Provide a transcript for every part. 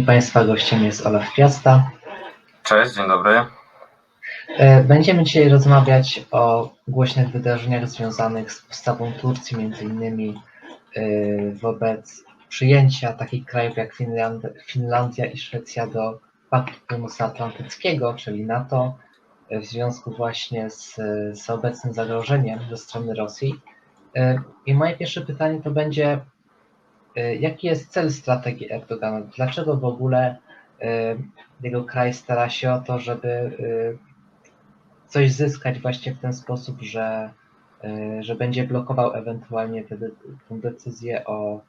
Państwa gościem jest Olaf Piasta. Cześć, dzień dobry. E, Będziemy dzisiaj rozmawiać o głośnych wydarzeniach związanych z postawą Turcji, między innymi e, wobec przyjęcia takich krajów jak Finland, Finlandia i Szwecja do Paktu Północnoatlantyckiego, czyli NATO, e, w związku właśnie z, z obecnym zagrożeniem ze strony Rosji. I moje pierwsze pytanie to będzie, jaki jest cel strategii Erdogana? Dlaczego w ogóle e, jego kraj stara się o to, żeby y, coś zyskać właśnie w ten sposób, że, że będzie blokował ewentualnie tę de- tę decyzję o,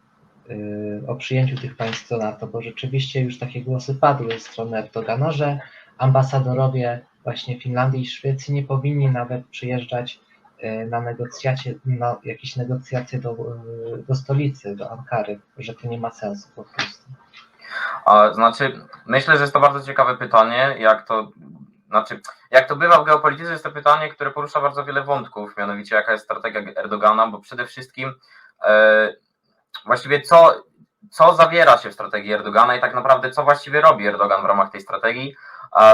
o przyjęciu tych państw do NATO, bo rzeczywiście już takie głosy padły ze strony Erdogana, że ambasadorowie właśnie Finlandii i Szwecji nie powinni nawet przyjeżdżać na negocjacje, na jakieś negocjacje do, y, do stolicy, do Ankary, że to nie ma sensu po prostu. A, znaczy, myślę, że jest to bardzo ciekawe pytanie, jak to, znaczy, jak to bywa w geopolityce, jest to pytanie, które porusza bardzo wiele wątków, mianowicie jaka jest strategia Erdogana, bo przede wszystkim e, właściwie co, co zawiera się w strategii Erdogana i tak naprawdę co właściwie robi Erdogan w ramach tej strategii,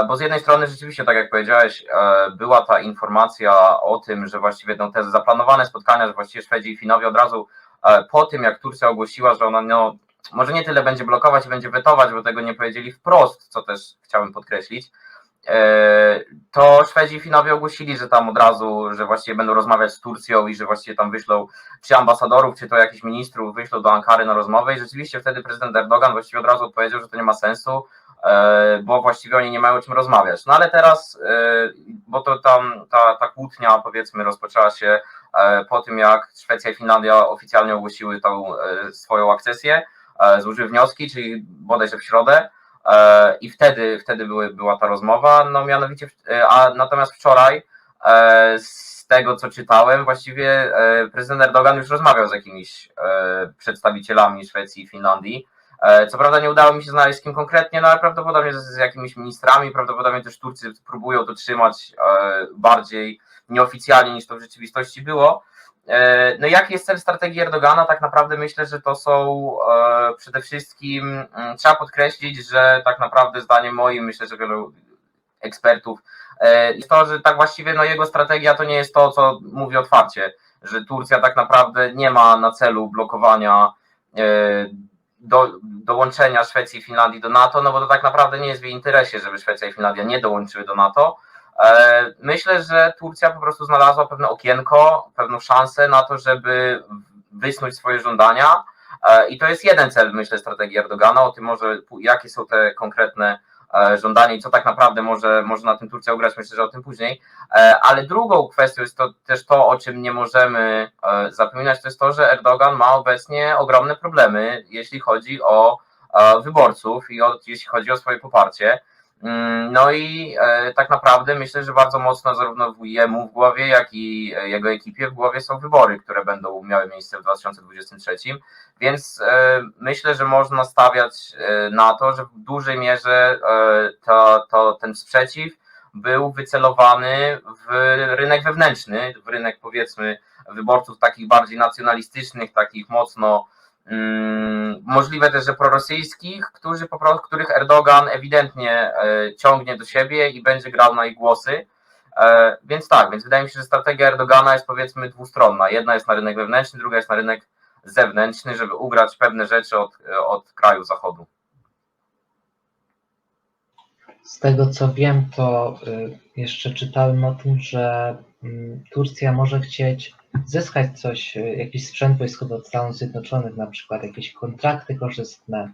bo z jednej strony rzeczywiście, tak jak powiedziałeś, e, była ta informacja o tym, że właściwie no, te zaplanowane spotkania, że właściwie Szwedzi i Finowie od razu e, po tym, jak Turcja ogłosiła, że ona no, może nie tyle będzie blokować będzie wetować, bo tego nie powiedzieli wprost, co też chciałbym podkreślić, e, to Szwedzi i Finowie ogłosili, że tam od razu, że właściwie będą rozmawiać z Turcją i że właściwie tam wyślą czy ambasadorów, czy to jakichś ministrów wyślą do Ankary na rozmowę i rzeczywiście wtedy prezydent Erdogan właściwie od razu odpowiedział, że to nie ma sensu, bo właściwie oni nie mają o czym rozmawiać. No ale teraz, e, bo to tam ta, ta kłótnia powiedzmy rozpoczęła się e, po tym, jak Szwecja i Finlandia oficjalnie ogłosiły tą e, swoją akcesję, e, złożyły wnioski, czyli bodajże w środę e, i wtedy, wtedy były, była ta rozmowa, no mianowicie, e, a natomiast wczoraj e, z tego, co czytałem, właściwie e, prezydent Erdogan już rozmawiał z jakimiś e, przedstawicielami Szwecji i Finlandii. E, Co prawda nie udało mi się znaleźć z kim konkretnie, no ale prawdopodobnie z, z jakimiś ministrami, prawdopodobnie też Turcy próbują to trzymać e, bardziej nieoficjalnie niż to w rzeczywistości było. E, No jaki jest cel strategii Erdogana? Tak naprawdę myślę, że to są przede wszystkim, mm, trzeba podkreślić, że tak naprawdę zdaniem moim, myślę, że wielu ekspertów, jest to, że tak właściwie no jego strategia to nie jest to, co mówi otwarcie, że Turcja tak naprawdę nie ma na celu blokowania do, dołączenia Szwecji i Finlandii do NATO, no bo to tak naprawdę nie jest w jej interesie, żeby Szwecja i Finlandia nie dołączyły do NATO. E, Myślę, że Turcja po prostu znalazła pewne okienko, pewną szansę na to, żeby wysnuć swoje żądania. E, I to jest jeden cel, myślę, strategii Erdogana. O tym może, jakie są te konkretne e, żądania i co tak naprawdę może, może na tym Turcja ugrać, myślę, że o tym później. Ale drugą kwestią jest to też to, o czym nie możemy zapominać, to jest to, że Erdogan ma obecnie ogromne problemy, jeśli chodzi o wyborców i o, jeśli chodzi o swoje poparcie. Mm, No i e, tak naprawdę myślę, że bardzo mocno zarówno w- jemu w głowie, jak i e, jego ekipie w głowie są wybory, które będą miały miejsce w 2023. Więc e, myślę, że można stawiać e, na to, że w dużej mierze e, to, to ten sprzeciw był wycelowany w rynek wewnętrzny, w rynek powiedzmy wyborców takich bardziej nacjonalistycznych, takich mocno możliwe też, że prorosyjskich, którzy po prostu, których Erdogan ewidentnie e, ciągnie do siebie i będzie grał na ich głosy. E, Więc tak, więc wydaje mi się, że strategia Erdogana jest powiedzmy dwustronna. Jedna jest na rynek wewnętrzny, druga jest na rynek zewnętrzny, żeby ugrać pewne rzeczy od, od kraju zachodu. Z tego co wiem, to jeszcze czytałem o tym, że mm, Turcja może chcieć zyskać coś, y, jakiś sprzęt wojskowy od Stanów Zjednoczonych, na przykład jakieś kontrakty korzystne.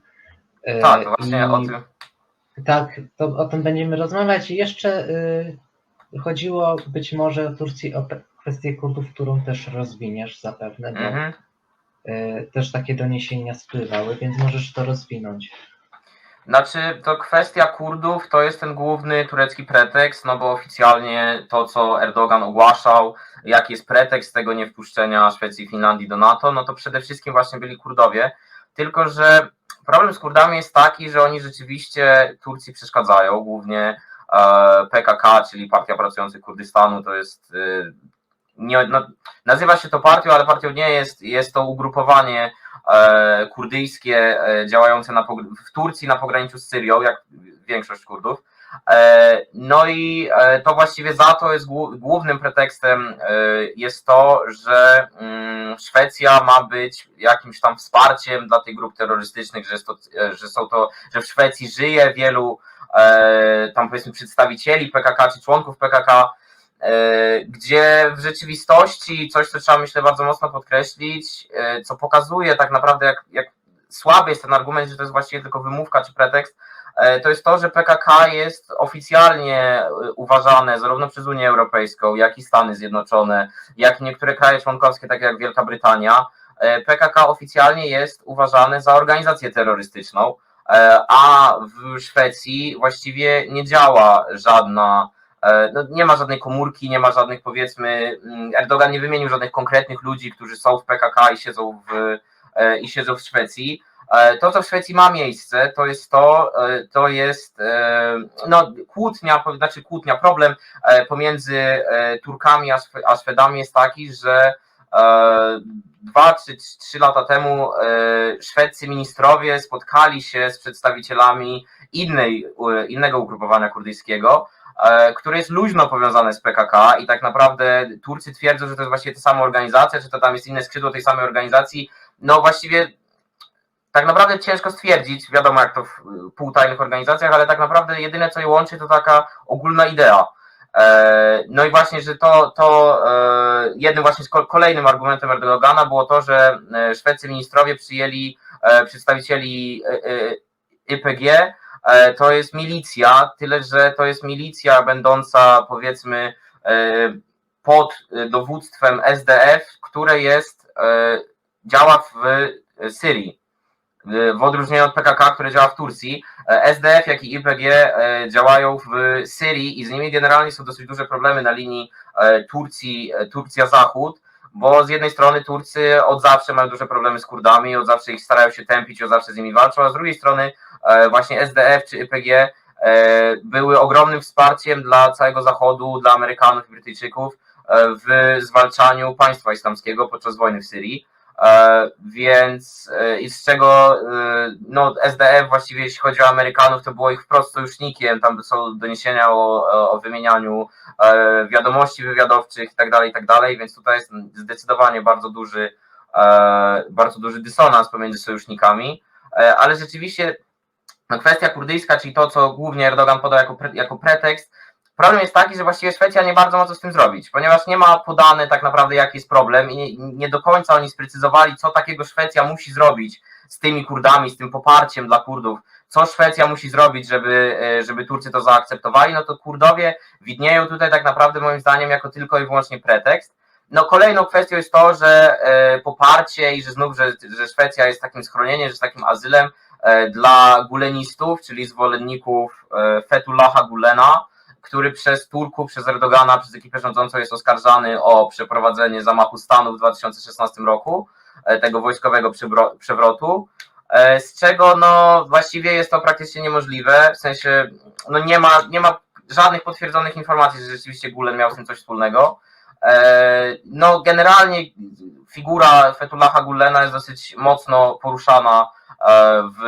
Y, Tak, właśnie i- o tym. Tak, to o tym będziemy rozmawiać. I jeszcze y, chodziło być może o Turcji o kwestię Kurdów, którą też rozwiniesz zapewne, bo Mhm. y, też takie doniesienia spływały, więc możesz to rozwinąć. Znaczy, to kwestia Kurdów to jest ten główny turecki pretekst, no bo oficjalnie to, co Erdogan ogłaszał, jaki jest pretekst tego niewpuszczenia Szwecji i Finlandii do NATO, no to przede wszystkim właśnie byli Kurdowie. Tylko, że problem z Kurdami jest taki, że oni rzeczywiście Turcji przeszkadzają, głównie e, PKK, czyli Partia Pracujących Kurdystanu, to jest. e, Nie, no, nazywa się to partią, ale partią nie jest. Jest to ugrupowanie kurdyjskie e, działające na, w Turcji na pograniczu z Syrią, jak większość Kurdów. E, No i e, to właściwie za to jest głó- głównym pretekstem e, jest to, że mm, Szwecja ma być jakimś tam wsparciem dla tych grup terrorystycznych, że, to, e, że są to, że w Szwecji żyje wielu e, tam powiedzmy przedstawicieli PKK czy członków PKK, e, gdzie w rzeczywistości coś, co trzeba myślę bardzo mocno podkreślić, e, co pokazuje tak naprawdę jak, jak słaby jest ten argument, że to jest właściwie tylko wymówka czy pretekst, e, to jest to, że PKK jest oficjalnie e, uważane zarówno przez Unię Europejską, jak i Stany Zjednoczone, jak i niektóre kraje członkowskie, takie jak Wielka Brytania. E, PKK oficjalnie jest uważane za organizację terrorystyczną, e, a w Szwecji właściwie nie działa żadna, e, no nie ma żadnej komórki, nie ma żadnych powiedzmy, mm, Erdogan nie wymienił żadnych konkretnych ludzi, którzy są w PKK i siedzą w, e, i siedzą w Szwecji. E, To, co w Szwecji ma miejsce, to jest to, e, to jest e, no, kłótnia, znaczy kłótnia, problem e, pomiędzy e, Turkami a Szwe- a Szwedami jest taki, że e, dwa czy trzy lata temu e, szwedzcy ministrowie spotkali się z przedstawicielami innej, e, innego ugrupowania kurdyjskiego, e, które jest luźno powiązane z PKK i tak naprawdę Turcy twierdzą, że to jest właściwie ta sama organizacja, czy to tam jest inne skrzydło tej samej organizacji. No właściwie tak naprawdę ciężko stwierdzić, wiadomo jak to w półtajnych organizacjach, ale tak naprawdę jedyne co je łączy to taka ogólna idea. E, No i właśnie, że to, to e, jednym właśnie kolejnym argumentem Erdogana było to, że szwedzcy ministrowie przyjęli przedstawicieli YPG, to jest milicja, tyle że to jest milicja będąca powiedzmy e, pod e, dowództwem SDF, które jest, e, działa w Syrii. E, W odróżnieniu od PKK, które działa w Turcji, e, SDF, jak i YPG e, działają w Syrii i z nimi generalnie są dosyć duże problemy na linii e, Turcji, e, Turcja-Zachód, bo z jednej strony Turcy od zawsze mają duże problemy z Kurdami, od zawsze ich starają się tępić, od zawsze z nimi walczą, a z drugiej strony e, właśnie SDF czy YPG e, były ogromnym wsparciem dla całego Zachodu, dla Amerykanów i Brytyjczyków e, w zwalczaniu państwa islamskiego podczas wojny w Syrii. E, Więc e, i z czego e, no, SDF właściwie jeśli chodzi o Amerykanów, to było ich wprost sojusznikiem, tam są doniesienia o, o wymienianiu e, wiadomości wywiadowczych i tak dalej, i tak więc tutaj jest zdecydowanie bardzo duży, e, bardzo duży dysonans pomiędzy sojusznikami, E, ale rzeczywiście no, kwestia kurdyjska, czyli to, co głównie Erdogan podał jako, pre, jako pretekst, problem jest taki, że właściwie Szwecja nie bardzo ma co z tym zrobić, ponieważ nie ma podane tak naprawdę jaki jest problem i nie, do końca oni sprecyzowali, co takiego Szwecja musi zrobić z tymi Kurdami, z tym poparciem dla Kurdów, co Szwecja musi zrobić, żeby, e, żeby Turcy to zaakceptowali, no to Kurdowie widnieją tutaj tak naprawdę moim zdaniem jako tylko i wyłącznie pretekst. No kolejną kwestią jest to, że e, poparcie i że znów, że, że Szwecja jest takim schronieniem, że jest takim azylem dla gulenistów, czyli zwolenników e, Fetullaha Gulena, który przez Turków, przez Erdogana, przez ekipę rządzącą jest oskarżany o przeprowadzenie zamachu stanu w 2016 roku, e, tego wojskowego przewrotu, e, z czego no właściwie jest to praktycznie niemożliwe, w sensie no nie ma, nie ma żadnych potwierdzonych informacji, że rzeczywiście Gulen miał z tym coś wspólnego. E, No generalnie figura Fetullaha Gulena jest dosyć mocno poruszana e, w,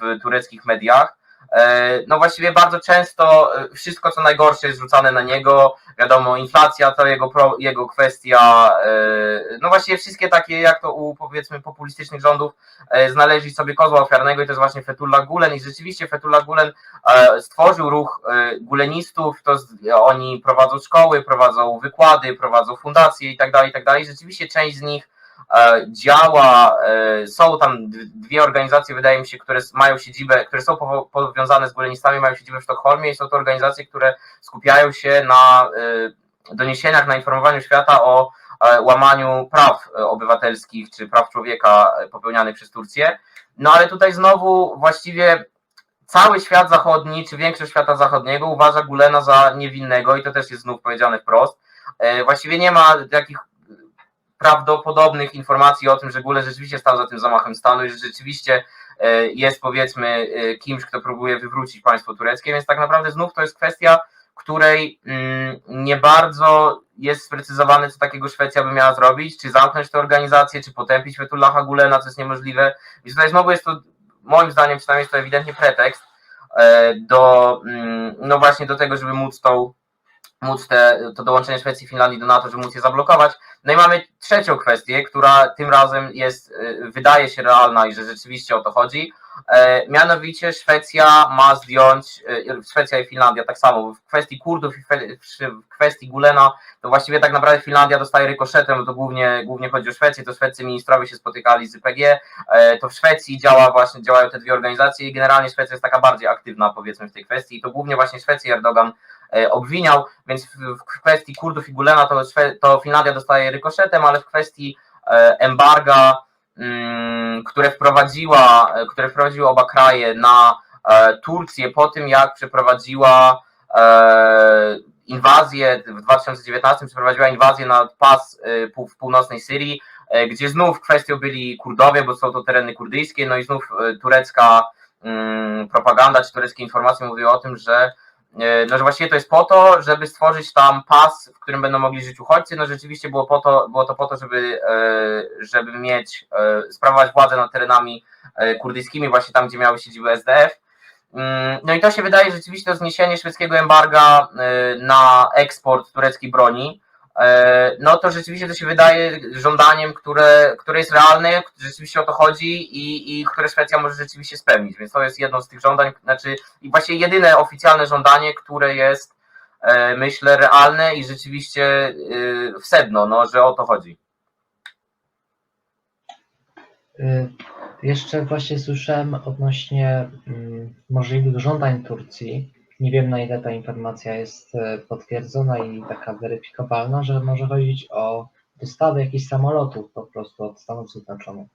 w tureckich mediach. E, No właściwie bardzo często e, wszystko co najgorsze jest rzucane na niego. Wiadomo, inflacja to jego, jego kwestia. e, No właściwie wszystkie takie, jak to u powiedzmy populistycznych rządów, e, znaleźli sobie kozła ofiarnego i to jest właśnie Fethullah Gulen i rzeczywiście Fethullah Gulen e, stworzył ruch e, gulenistów, to oni prowadzą szkoły, prowadzą wykłady, prowadzą fundacje i tak dalej, i tak dalej. Rzeczywiście część z nich e, działa, e, są tam dwie organizacje, wydaje mi się, które mają siedzibę, które są powiązane z gulenistami, mają siedzibę w Sztokholmie i są to organizacje, które skupiają się na e, doniesieniach, na informowaniu świata o e, łamaniu praw e, obywatelskich czy praw człowieka e, popełnianych przez Turcję. No ale tutaj znowu właściwie cały świat zachodni, czy większość świata zachodniego uważa Gulena za niewinnego i to też jest znów powiedziane wprost. E, Właściwie nie ma takich prawdopodobnych informacji o tym, że Gulen rzeczywiście stał za tym zamachem stanu i że rzeczywiście e, jest powiedzmy e, kimś, kto próbuje wywrócić państwo tureckie, więc tak naprawdę znów to jest kwestia, której mm, nie bardzo jest sprecyzowane, co takiego Szwecja by miała zrobić, czy zamknąć tę organizację, czy potępić Fetullaha Gulena, co jest niemożliwe. Więc tutaj znowu jest to, moim zdaniem przynajmniej jest to ewidentnie pretekst e, do, mm, no właśnie do tego, żeby móc tą móc te, to dołączenie Szwecji i Finlandii do NATO, żeby móc je zablokować. No i mamy trzecią kwestię, która tym razem jest, y, wydaje się realna i że rzeczywiście o to chodzi. E, Mianowicie Szwecja ma zdjąć, y, Szwecja i Finlandia tak samo, w kwestii Kurdów i w- kwestii Gulena, to właściwie tak naprawdę Finlandia dostaje rykoszetem, to głównie, głównie chodzi o Szwecję, to szwedzcy ministrowie się spotykali z YPG, e, to w Szwecji działa właśnie, działają te dwie organizacje i generalnie Szwecja jest taka bardziej aktywna powiedzmy w tej kwestii i to głównie właśnie Szwecji Erdogan e, obwiniał, więc w, kwestii Kurdów i Gulena to, to Finlandia dostaje rykoszetem, ale w kwestii e, embarga, mm, które wprowadziła, e, które wprowadziły oba kraje na e, Turcję po tym, jak przeprowadziła e, inwazję w 2019 przeprowadziła inwazję na pas e, w północnej Syrii, e, gdzie znów kwestią byli Kurdowie, bo są to tereny kurdyjskie, no i znów e, turecka mm, propaganda czy tureckie informacje mówiły o tym, że e, no, że właściwie to jest po to, żeby stworzyć tam pas, w którym będą mogli żyć uchodźcy. No rzeczywiście było, po to, było to po to, żeby, e, żeby mieć, e, sprawować władzę nad terenami e, kurdyjskimi, właśnie tam, gdzie miały siedzibę SDF. Mm, No i to się wydaje rzeczywiście to zniesienie szwedzkiego embarga na eksport tureckiej broni. E, No to rzeczywiście to się wydaje żądaniem, które, które jest realne, rzeczywiście o to chodzi i, i które Szwecja może rzeczywiście spełnić. Więc to jest jedno z tych żądań, znaczy i właśnie jedyne oficjalne żądanie, które jest e, myślę realne i rzeczywiście y, w sedno, no, że o to chodzi. Y, Jeszcze właśnie słyszałem odnośnie mm, możliwych żądań Turcji. Nie wiem na ile ta informacja jest e, potwierdzona i taka weryfikowalna, że może chodzić o dostawę jakichś samolotów po prostu od Stanów Zjednoczonych.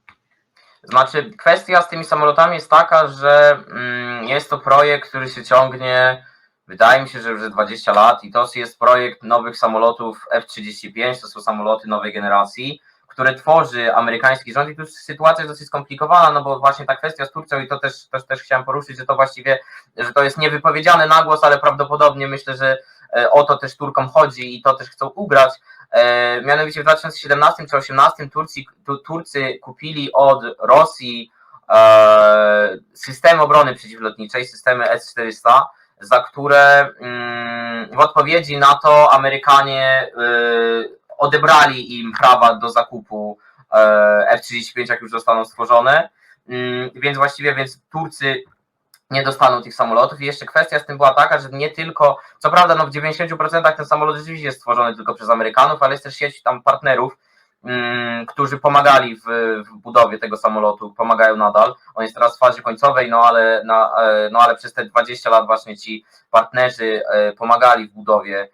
Znaczy, kwestia z tymi samolotami jest taka, że mm, jest to projekt, który się ciągnie, wydaje mi się, że już ze 20 lat i to jest projekt nowych samolotów F-35, to są samoloty nowej generacji, które tworzy amerykański rząd i tu sytuacja jest dosyć skomplikowana, no bo właśnie ta kwestia z Turcją i to też, też, też chciałem poruszyć, że to właściwie, że to jest niewypowiedziane na głos, ale prawdopodobnie myślę, że e, o to też Turkom chodzi i to też chcą ugrać. E, mianowicie w 2017 czy 2018 Turcji, tu, Turcy kupili od Rosji e, systemy obrony przeciwlotniczej, systemy S-400, za które mm, w odpowiedzi na to Amerykanie y, odebrali im prawa do zakupu e, F-35, jak już zostaną stworzone. Mm, Więc właściwie więc Turcy nie dostaną tych samolotów. I jeszcze kwestia z tym była taka, że nie tylko, co prawda no w 90% ten samolot rzeczywiście jest stworzony tylko przez Amerykanów, ale jest też sieć tam partnerów, mm, którzy pomagali w, w budowie tego samolotu, pomagają nadal. On jest teraz w fazie końcowej, no ale, na, e, no ale przez te 20 lat właśnie ci partnerzy e, pomagali w budowie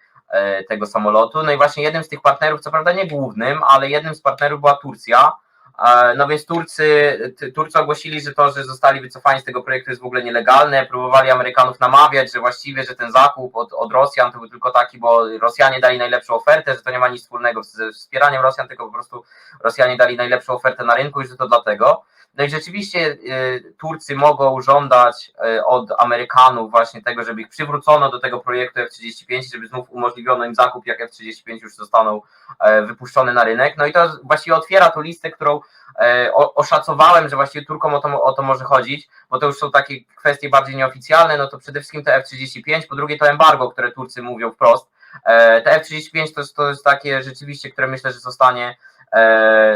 tego samolotu. No i właśnie jednym z tych partnerów, co prawda nie głównym, ale jednym z partnerów była Turcja. E, No więc Turcy, Turcy ogłosili, że to, że zostali wycofani z tego projektu jest w ogóle nielegalne. Próbowali Amerykanów namawiać, że właściwie, że ten zakup od, od Rosjan to był tylko taki, bo Rosjanie dali najlepszą ofertę, że to nie ma nic wspólnego ze wspieraniem Rosjan, tylko po prostu Rosjanie dali najlepszą ofertę na rynku i że to dlatego. No i rzeczywiście y, Turcy mogą żądać y, od Amerykanów właśnie tego, żeby ich przywrócono do tego projektu F-35, żeby znów umożliwiono im zakup, jak F-35 już zostaną e, wypuszczone na rynek. No i to właściwie otwiera tą listę, którą e, oszacowałem, że właściwie Turkom o to, o to może chodzić, bo to już są takie kwestie bardziej nieoficjalne, no to przede wszystkim te F-35, po drugie to embargo, które Turcy mówią wprost. E, Te F-35 to, to jest takie rzeczywiście, które myślę, że zostanie e,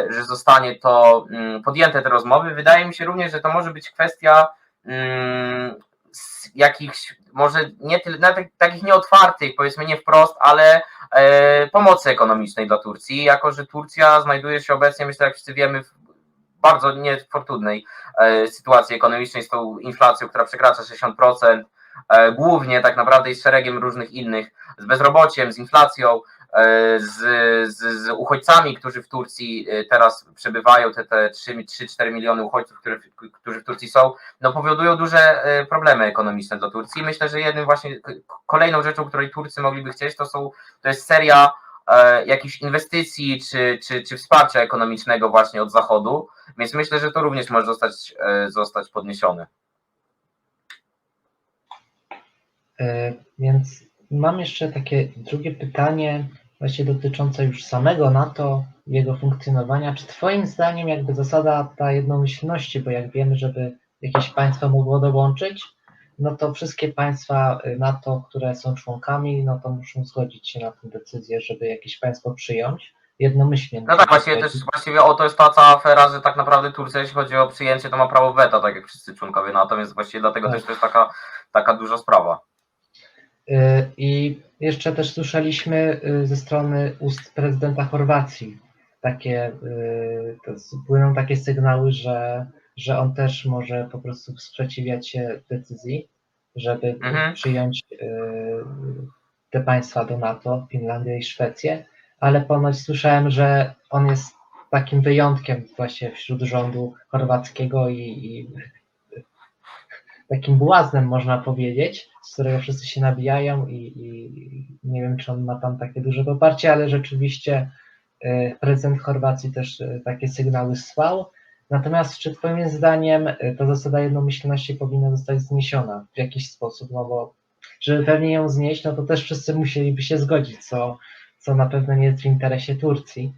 że zostanie to mm, podjęte te rozmowy. Wydaje mi się również, że to może być kwestia mm, jakichś, może nie tyle, nawet takich nieotwartych, powiedzmy nie wprost, ale e, pomocy ekonomicznej dla Turcji, jako że Turcja znajduje się obecnie, myślę, jak wszyscy wiemy, w bardzo niefortunnej e, sytuacji ekonomicznej z tą inflacją, która przekracza 60%, e, głównie tak naprawdę i z szeregiem różnych innych, z bezrobociem, z inflacją, e, z, z, z uchodźcami, którzy w Turcji e, teraz przebywają, te, te 3-4 miliony uchodźców, które, którzy w Turcji są, no powodują duże e, problemy ekonomiczne dla Turcji. Myślę, że jednym właśnie kolejną rzeczą, której Turcy mogliby chcieć, to są to jest seria e, jakichś inwestycji czy, czy, czy wsparcia ekonomicznego właśnie od Zachodu, więc myślę, że to również może zostać, e, zostać podniesione. E, Więc mam jeszcze takie drugie pytanie, właśnie dotyczące już samego NATO, jego funkcjonowania. Czy Twoim zdaniem jakby zasada ta jednomyślności, bo jak wiemy, żeby jakieś państwo mogło dołączyć, no to wszystkie państwa y, NATO, które są członkami, no to muszą zgodzić się na tę decyzję, żeby jakieś państwo przyjąć jednomyślnie. No tak, właściwie też właściwie o to jest ta cała afera, że tak naprawdę Turcja, jeśli chodzi o przyjęcie, to ma prawo weta, tak jak wszyscy członkowie NATO, więc właściwie dlatego Tak. też to jest taka, taka duża sprawa. Y, I jeszcze też słyszeliśmy y, ze strony ust prezydenta Chorwacji takie, y, płyną takie sygnały, że, że on też może po prostu sprzeciwiać się decyzji, żeby Mhm. przyjąć te państwa do NATO, Finlandię i Szwecję, ale ponoć słyszałem, że on jest takim wyjątkiem właśnie wśród rządu chorwackiego i, i takim błaznem, można powiedzieć, z którego wszyscy się nabijają i, i nie wiem, czy on ma tam takie duże poparcie, ale rzeczywiście e, prezydent Chorwacji też e, takie sygnały słał. Natomiast czy Twoim zdaniem e, ta zasada jednomyślności powinna zostać zniesiona w jakiś sposób? No bo żeby pewnie ją znieść, no to też wszyscy musieliby się zgodzić, co, co na pewno nie jest w interesie Turcji.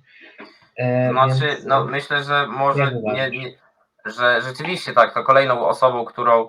E, Znaczy, więc, no myślę, że może nie, nie, że rzeczywiście tak, to kolejną osobą, którą,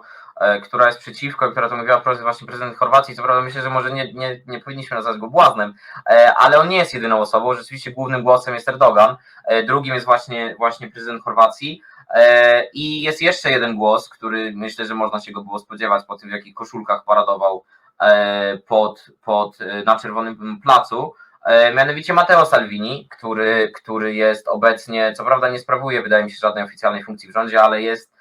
która jest przeciwko, która to mówiła właśnie prezydent Chorwacji, co prawda myślę, że może nie, nie, nie powinniśmy nazwać go błaznem, e, ale on nie jest jedyną osobą, rzeczywiście głównym głosem jest Erdogan, e, drugim jest właśnie, właśnie prezydent Chorwacji e, i jest jeszcze jeden głos, który myślę, że można się go było spodziewać po tym, w jakich koszulkach paradował e, pod, pod, e, na Czerwonym Placu, E, mianowicie Matteo Salvini, który, który jest obecnie, co prawda nie sprawuje, wydaje mi się, żadnej oficjalnej funkcji w rządzie, ale jest e,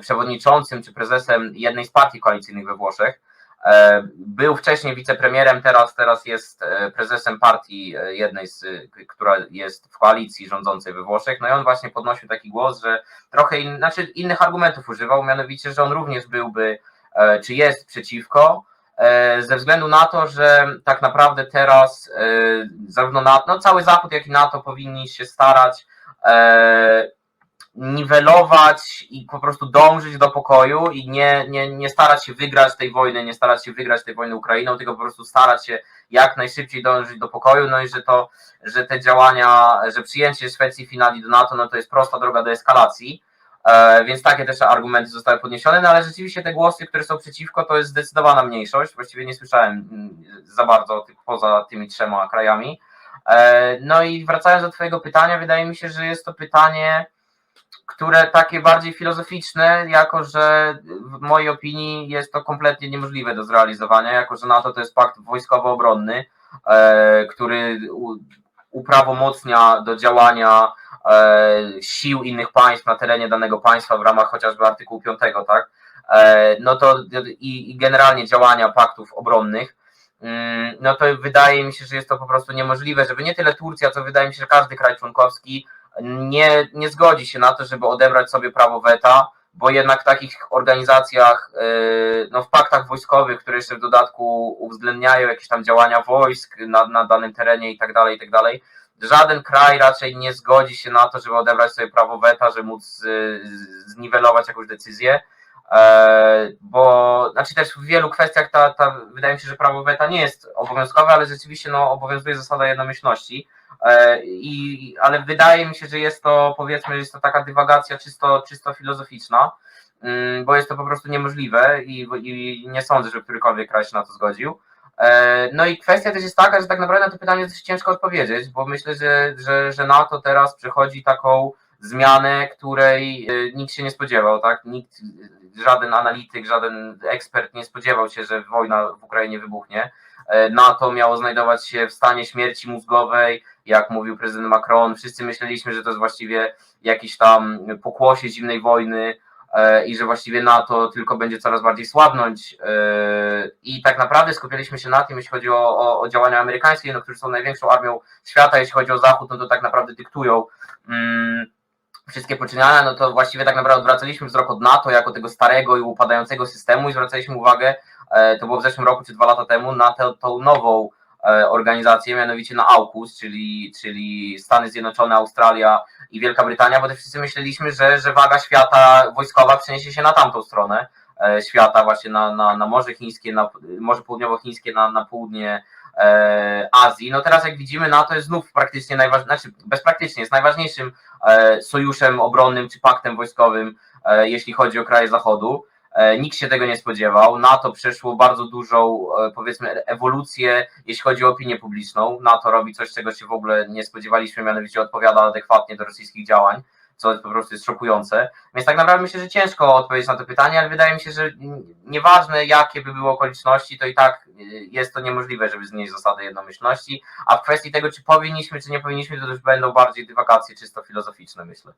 przewodniczącym czy prezesem jednej z partii koalicyjnych we Włoszech. E, był wcześniej wicepremierem, teraz, teraz jest e, prezesem partii e, jednej, z, która jest w koalicji rządzącej we Włoszech. No i on właśnie podnosił taki głos, że trochę in, znaczy innych argumentów używał, mianowicie, że on również byłby, e, czy jest przeciwko, e, ze względu na to, że tak naprawdę teraz e, zarówno NATO, no cały Zachód, jak i NATO powinni się starać e, niwelować i po prostu dążyć do pokoju i nie, nie, nie starać się wygrać tej wojny, nie starać się wygrać tej wojny Ukrainą, tylko po prostu starać się jak najszybciej dążyć do pokoju, no i że to, że te działania, że przyjęcie Szwecji i Finlandii do NATO, no to jest prosta droga do eskalacji, E, więc takie też argumenty zostały podniesione, no ale rzeczywiście te głosy, które są przeciwko, to jest zdecydowana mniejszość. Właściwie nie słyszałem mm, za bardzo poza tymi trzema krajami. E, No i wracając do Twojego pytania, wydaje mi się, że jest to pytanie, które takie bardziej filozoficzne, jako że w mojej opinii jest to kompletnie niemożliwe do zrealizowania, jako że NATO to jest pakt wojskowo-obronny, e, który uprawomocnia do działania e, sił innych państw na terenie danego państwa w ramach chociażby artykułu 5, tak? E, No to i, i generalnie działania paktów obronnych, mm, no to wydaje mi się, że jest to po prostu niemożliwe, żeby nie tyle Turcja, co wydaje mi się, że każdy kraj członkowski nie, nie zgodzi się na to, żeby odebrać sobie prawo weta, bo jednak w takich organizacjach, yy, no w paktach wojskowych, które jeszcze w dodatku uwzględniają jakieś tam działania wojsk na, na danym terenie i tak dalej, i tak dalej, żaden kraj raczej nie zgodzi się na to, żeby odebrać sobie prawo weta, żeby móc yy, zniwelować jakąś decyzję, e, bo znaczy też w wielu kwestiach ta, ta, wydaje mi się, że prawo weta nie jest obowiązkowe, ale rzeczywiście no, obowiązuje zasada jednomyślności. E, I, ale wydaje mi się, że jest to powiedzmy, jest to taka dywagacja czysto, czysto filozoficzna, mm, bo jest to po prostu niemożliwe i, i nie sądzę, że którykolwiek kraj się na to zgodził. E, No i kwestia też jest taka, że tak naprawdę na to pytanie jest ciężko odpowiedzieć, bo myślę, że, że, że NATO teraz przechodzi taką zmianę, której e, nikt się nie spodziewał, tak? Nikt, żaden analityk, żaden ekspert nie spodziewał się, że wojna w Ukrainie wybuchnie. E, NATO miało znajdować się w stanie śmierci mózgowej, jak mówił prezydent Macron. Wszyscy myśleliśmy, że to jest właściwie jakiś tam pokłosie zimnej wojny e, i że właściwie NATO tylko będzie coraz bardziej słabnąć. e, I tak naprawdę skupialiśmy się na tym, jeśli chodzi o, o, o działania amerykańskie, no, którzy są największą armią świata, jeśli chodzi o Zachód, no to tak naprawdę dyktują. Mm, wszystkie poczynania, no to właściwie tak naprawdę odwracaliśmy wzrok od NATO jako tego starego i upadającego systemu i zwracaliśmy uwagę, to było w zeszłym roku czy dwa lata temu, na tę tą nową e, organizację, mianowicie na AUKUS, czyli, czyli Stany Zjednoczone, Australia i Wielka Brytania, bo też wszyscy myśleliśmy, że, że waga świata wojskowa przeniesie się na tamtą stronę, e, świata, właśnie na, na, na Morze Chińskie, na Morze Południowochińskie, na, na południe e, Azji. No teraz jak widzimy, NATO jest znów praktycznie najważniejszym, znaczy bezpraktycznie jest najważniejszym e, sojuszem obronnym czy paktem wojskowym, e, jeśli chodzi o kraje Zachodu. E, Nikt się tego nie spodziewał. NATO przeszło bardzo dużą, e, powiedzmy, ewolucję, jeśli chodzi o opinię publiczną. NATO robi coś, czego się w ogóle nie spodziewaliśmy, mianowicie odpowiada adekwatnie do rosyjskich działań, co po prostu jest szokujące. Więc tak naprawdę myślę, że ciężko odpowiedzieć na to pytanie, ale wydaje mi się, że nieważne jakie by były okoliczności, to i tak y, jest to niemożliwe, żeby znieść zasadę jednomyślności. A w kwestii tego, czy powinniśmy, czy nie powinniśmy, to już będą bardziej dywagacje czysto filozoficzne, myślę.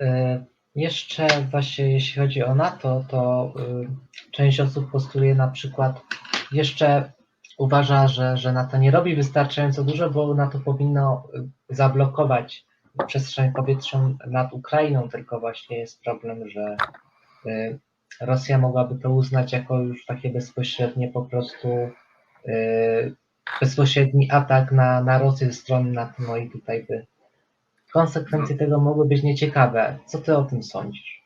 E, Jeszcze właśnie jeśli chodzi o NATO, to y, część osób postuluje na przykład, jeszcze uważa, że, że NATO nie robi wystarczająco dużo, bo NATO powinno y, zablokować przestrzeń powietrzną nad Ukrainą, tylko właśnie jest problem, że y, Rosja mogłaby to uznać jako już takie bezpośrednie po prostu y, bezpośredni atak na, na Rosję ze strony NATO, no i tutaj by konsekwencje tego mogły być nieciekawe. Co ty o tym sądzisz?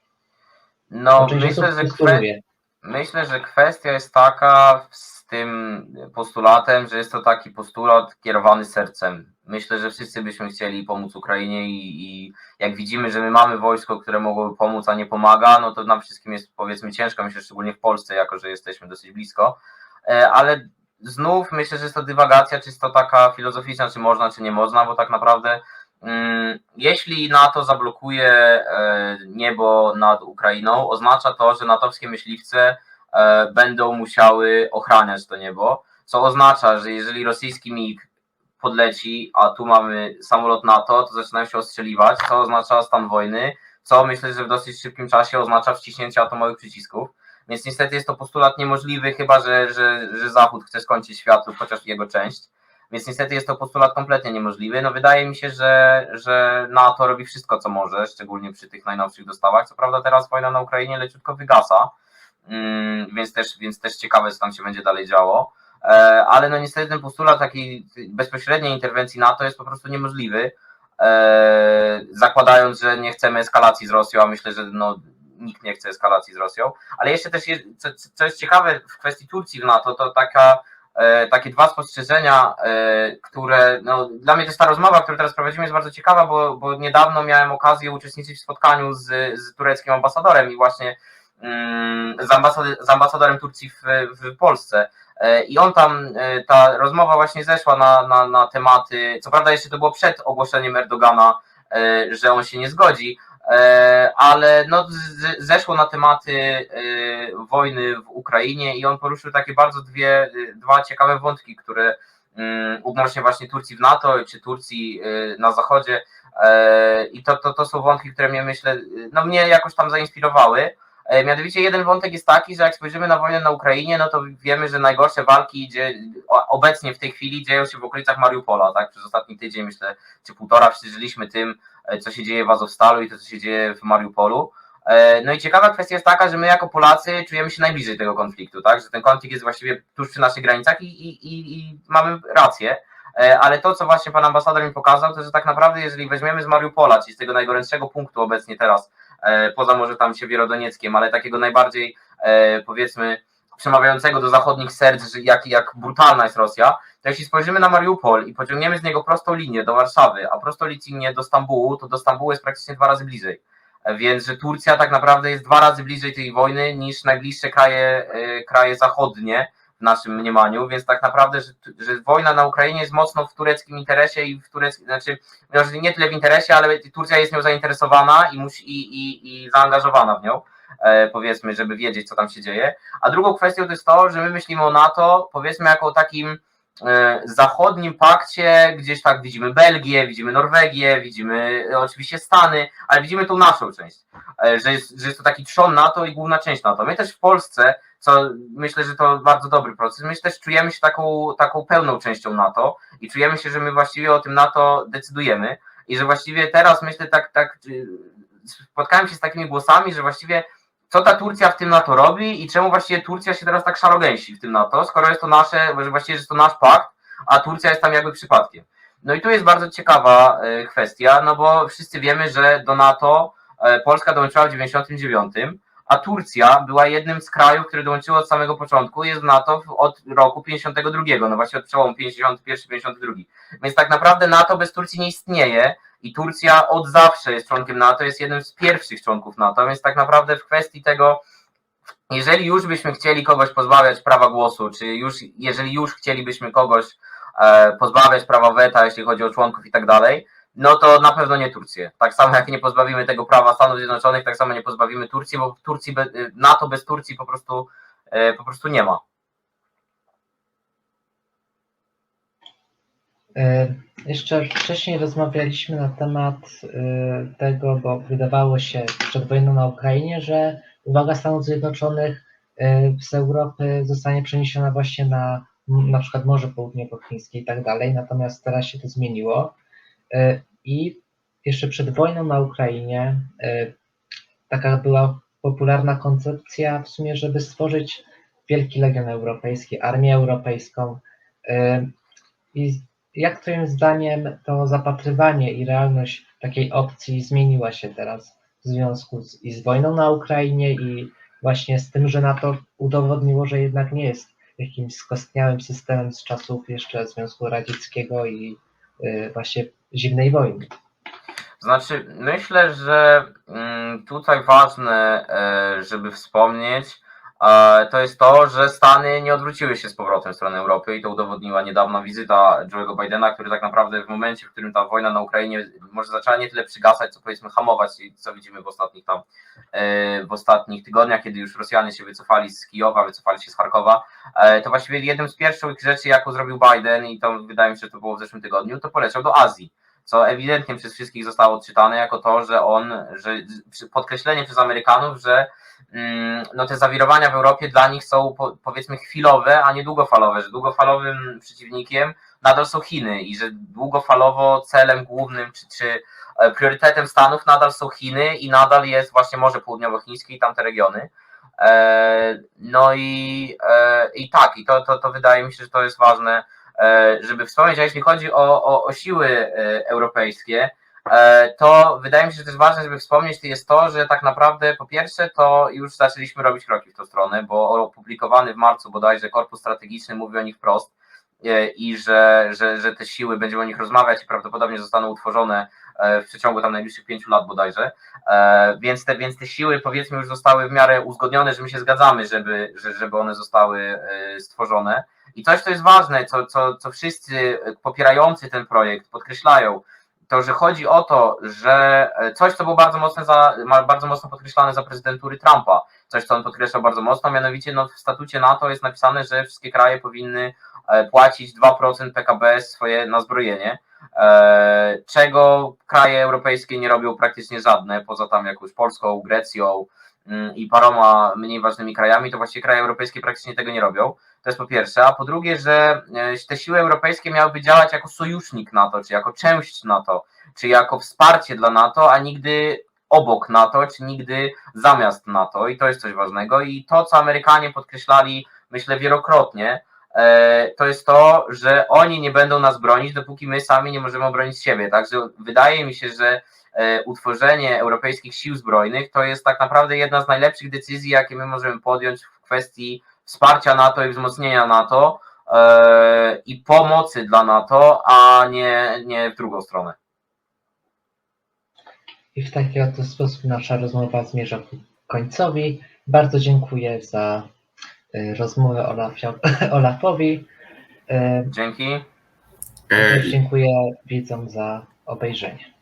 No, część myślę, że postuluje. Myślę, że kwestia jest taka z tym postulatem, że jest to taki postulat kierowany sercem. Myślę, że wszyscy byśmy chcieli pomóc Ukrainie i, i jak widzimy, że my mamy wojsko, które mogłoby pomóc, a nie pomaga, no to nam wszystkim jest powiedzmy ciężko, myślę szczególnie w Polsce, jako że jesteśmy dosyć blisko, E, ale znów myślę, że jest to dywagacja czysto taka filozoficzna, czy można, czy nie można, bo tak naprawdę jeśli NATO zablokuje e, niebo nad Ukrainą, oznacza to, że natowskie myśliwce e, będą musiały ochraniać to niebo, co oznacza, że jeżeli rosyjski MiG podleci, a tu mamy samolot NATO, to zaczynają się ostrzeliwać, co oznacza stan wojny, co myślę, że w dosyć szybkim czasie oznacza wciśnięcie atomowych przycisków. Więc niestety jest to postulat niemożliwy, chyba że, że, że Zachód chce skończyć świat lub chociaż jego część. Więc niestety jest to postulat kompletnie niemożliwy. No wydaje mi się, że, że NATO robi wszystko, co może, szczególnie przy tych najnowszych dostawach. Co prawda teraz wojna na Ukrainie leciutko wygasa, mm, więc, też, więc też ciekawe, co tam się będzie dalej działo. E, ale no niestety ten postulat takiej bezpośredniej interwencji NATO jest po prostu niemożliwy. E, zakładając, że nie chcemy eskalacji z Rosją, a myślę, że no, nikt nie chce eskalacji z Rosją. Ale jeszcze też, co, co jest ciekawe w kwestii Turcji w NATO, to taka takie dwa spostrzeżenia, e, które no, dla mnie też ta rozmowa, którą teraz prowadzimy jest bardzo ciekawa, bo, bo niedawno miałem okazję uczestniczyć w spotkaniu z, z tureckim ambasadorem i właśnie mm, z, ambasady, z ambasadorem Turcji w, w Polsce. E, I on tam, e, ta rozmowa właśnie zeszła na, na, na tematy, co prawda jeszcze to było przed ogłoszeniem Erdogana, e, że on się nie zgodzi, e, ale no, zeszło na tematy e, wojny w Ukrainie i on poruszył takie bardzo dwie, e, dwa ciekawe wątki, które mm, odnośnie właśnie Turcji w NATO czy Turcji e, na zachodzie e, i to, to, to są wątki, które mnie myślę, no mnie jakoś tam zainspirowały. E, Mianowicie jeden wątek jest taki, że jak spojrzymy na wojnę na Ukrainie, no to wiemy, że najgorsze walki dzie, o- obecnie w tej chwili dzieją się w okolicach Mariupola, tak? Przez ostatni tydzień, myślę, czy półtora przeżyliśmy tym, e, co się dzieje w Azowstalu i to, co się dzieje w Mariupolu. E, No i ciekawa kwestia jest taka, że my jako Polacy czujemy się najbliżej tego konfliktu, tak? Że ten konflikt jest właściwie tuż przy naszych granicach i, i, i, i mamy rację. E, Ale to, co właśnie pan ambasador mi pokazał, to że tak naprawdę, jeżeli weźmiemy z Mariupola, czyli z tego najgorętszego punktu obecnie teraz, e, poza może tam Siewierodonieckiem, ale takiego najbardziej e, powiedzmy przemawiającego do zachodnich serc, jak, jak brutalna jest Rosja, to jeśli spojrzymy na Mariupol i pociągniemy z niego prostą linię do Warszawy, a prostą linię do Stambułu, to do Stambułu jest praktycznie dwa razy bliżej. Więc, że Turcja tak naprawdę jest dwa razy bliżej tej wojny niż najbliższe kraje, e, kraje zachodnie w naszym mniemaniu, więc tak naprawdę, że, że wojna na Ukrainie jest mocno w tureckim interesie i w tureckim, znaczy nie tyle w interesie, ale Turcja jest nią zainteresowana i, musi, i, i, i zaangażowana w nią, powiedzmy, żeby wiedzieć, co tam się dzieje. A drugą kwestią to jest to, że my myślimy o NATO, powiedzmy, jako o takim e, zachodnim pakcie, gdzieś tak widzimy Belgię, widzimy Norwegię, widzimy e, oczywiście Stany, ale widzimy tą naszą część, e, że jest, że jest to taki trzon NATO i główna część NATO. My też w Polsce, co myślę, że to bardzo dobry proces, my też czujemy się taką, taką pełną częścią NATO i czujemy się, że my właściwie o tym NATO decydujemy i że właściwie teraz myślę tak, tak spotkałem się z takimi głosami, że właściwie co ta Turcja w tym NATO robi i czemu właściwie Turcja się teraz tak szarogęsi w tym NATO, skoro jest to nasze, właściwie jest to nasz pakt, a Turcja jest tam jakby przypadkiem. No i tu jest bardzo ciekawa y, kwestia, no bo wszyscy wiemy, że do NATO e, Polska dołączyła w 99, a Turcja była jednym z krajów, który dołączyło od samego początku, jest w NATO od roku 52, no właśnie od przełomu 51-52. Więc tak naprawdę NATO bez Turcji nie istnieje i Turcja od zawsze jest członkiem NATO, jest jednym z pierwszych członków NATO, więc tak naprawdę w kwestii tego, jeżeli już byśmy chcieli kogoś pozbawiać prawa głosu, czy już, jeżeli już chcielibyśmy kogoś e, pozbawiać prawa weta, jeśli chodzi o członków i tak dalej, no to na pewno nie Turcję. Tak samo jak nie pozbawimy tego prawa Stanów Zjednoczonych, tak samo nie pozbawimy Turcji, bo Turcji be, NATO bez Turcji po prostu, e, po prostu nie ma. E, Jeszcze wcześniej rozmawialiśmy na temat e, tego, bo wydawało się przed wojną na Ukrainie, że uwaga Stanów Zjednoczonych z Europy zostanie przeniesiona właśnie na na przykład Morze Południowochińskie i tak dalej, natomiast teraz się to zmieniło i jeszcze przed wojną na Ukrainie e, taka była popularna koncepcja w sumie, żeby stworzyć Wielki Legion Europejski, Armię Europejską. E, i jak Twoim zdaniem to zapatrywanie i realność takiej opcji zmieniła się teraz w związku z, i z wojną na Ukrainie i właśnie z tym, że NATO udowodniło, że jednak nie jest jakimś skostniałym systemem z czasów jeszcze Związku Radzieckiego i właśnie zimnej wojny. Znaczy, myślę, że mm, tutaj ważne, e, żeby wspomnieć, to jest to, że Stany nie odwróciły się z powrotem w stronę Europy i to udowodniła niedawna wizyta Joe'ego Bidena, który tak naprawdę w momencie, w którym ta wojna na Ukrainie może zaczęła nie tyle przygasać, co powiedzmy hamować, i co widzimy w ostatnich tam, e, w ostatnich tygodniach, kiedy już Rosjanie się wycofali z Kijowa, wycofali się z Charkowa, e, to właściwie jednym z pierwszych rzeczy, jaką zrobił Biden i to wydaje mi się, że to było w zeszłym tygodniu, to poleciał do Azji co ewidentnie przez wszystkich zostało odczytane jako to, że on, że podkreślenie przez Amerykanów, że mm, no te zawirowania w Europie dla nich są po, powiedzmy chwilowe, a nie długofalowe, że długofalowym przeciwnikiem nadal są Chiny i że długofalowo celem głównym czy, czy e, priorytetem Stanów nadal są Chiny i nadal jest właśnie Morze Południowochińskie i tamte regiony. E, No i, e, i tak, i to, to, to wydaje mi się, że to jest ważne, żeby wspomnieć, a jeśli chodzi o, o, o siły e, europejskie, e, to wydaje mi się, że też ważne, żeby wspomnieć, to jest to, że tak naprawdę po pierwsze to już zaczęliśmy robić kroki w tą stronę, bo opublikowany w marcu bodajże korpus strategiczny mówi o nich wprost. e, i że, że, że te siły, będziemy o nich rozmawiać i prawdopodobnie zostaną utworzone e, w przeciągu tam najbliższych pięciu lat bodajże, E, więc te, więc te siły powiedzmy już zostały w miarę uzgodnione, że my się zgadzamy, żeby, że, żeby one zostały e, stworzone. I coś, co jest ważne, co, co, co wszyscy popierający ten projekt podkreślają, to, że chodzi o to, że e, coś, co było bardzo mocno, za, bardzo mocno podkreślane za prezydentury Trumpa, coś, co on podkreślał bardzo mocno, mianowicie no, w statucie NATO jest napisane, że wszystkie kraje powinny e, płacić 2% PKB swoje na zbrojenie, e, czego kraje europejskie nie robią praktycznie żadne, poza tam jakąś Polską, Grecją mm, i paroma mniej ważnymi krajami, to właściwie kraje europejskie praktycznie tego nie robią. To jest po pierwsze, a po drugie, że e, te siły europejskie miałyby działać jako sojusznik NATO, czy jako część NATO, czy jako wsparcie dla NATO, a nigdy obok NATO, czy nigdy zamiast NATO. I to jest coś ważnego. I to, co Amerykanie podkreślali, myślę, wielokrotnie, e, to jest to, że oni nie będą nas bronić, dopóki my sami nie możemy obronić siebie. Także wydaje mi się, że e, utworzenie europejskich sił zbrojnych to jest tak naprawdę jedna z najlepszych decyzji, jakie my możemy podjąć w kwestii wsparcia NATO i wzmocnienia NATO e, i pomocy dla NATO, a nie, nie w drugą stronę. I w taki oto sposób nasza rozmowa zmierza ku końcowi. Bardzo dziękuję za rozmowę Olafia, Olafowi. Y, Dzięki. E, dziękuję widzom za obejrzenie.